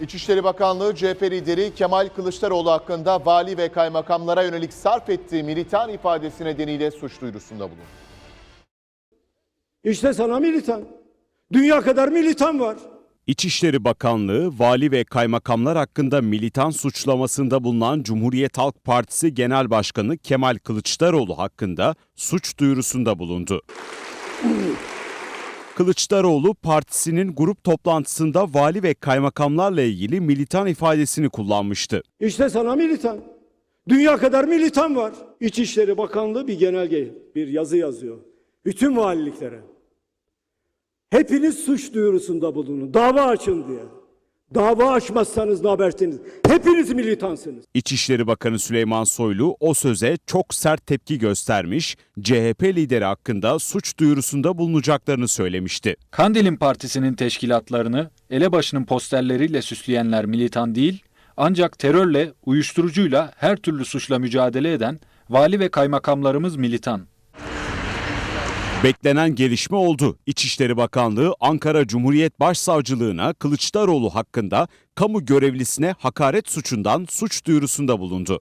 İçişleri Bakanlığı CHP lideri Kemal Kılıçdaroğlu hakkında vali ve kaymakamlara yönelik sarf ettiği militan ifadesi nedeniyle suç duyurusunda bulundu. İşte sana militan. Dünya kadar militan var. İçişleri Bakanlığı, vali ve kaymakamlar hakkında militan suçlamasında bulunan Cumhuriyet Halk Partisi Genel Başkanı Kemal Kılıçdaroğlu hakkında suç duyurusunda bulundu. Kılıçdaroğlu partisinin grup toplantısında vali ve kaymakamlarla ilgili militan ifadesini kullanmıştı. İşte sana militan. Dünya kadar militan var. İçişleri Bakanlığı bir genelge, bir yazı yazıyor. Bütün valiliklere. Hepiniz suç duyurusunda bulunun. Dava açın diye. Dava açmazsanız ne habersiniz? Hepiniz militansınız. İçişleri Bakanı Süleyman Soylu o söze çok sert tepki göstermiş, CHP lideri hakkında suç duyurusunda bulunacaklarını söylemişti. Kandil'in partisinin teşkilatlarını elebaşının posterleriyle süsleyenler militan değil, ancak terörle, uyuşturucuyla her türlü suçla mücadele eden vali ve kaymakamlarımız militan. Beklenen gelişme oldu. İçişleri Bakanlığı Ankara Cumhuriyet Başsavcılığına Kılıçdaroğlu hakkında kamu görevlisine hakaret suçundan suç duyurusunda bulundu.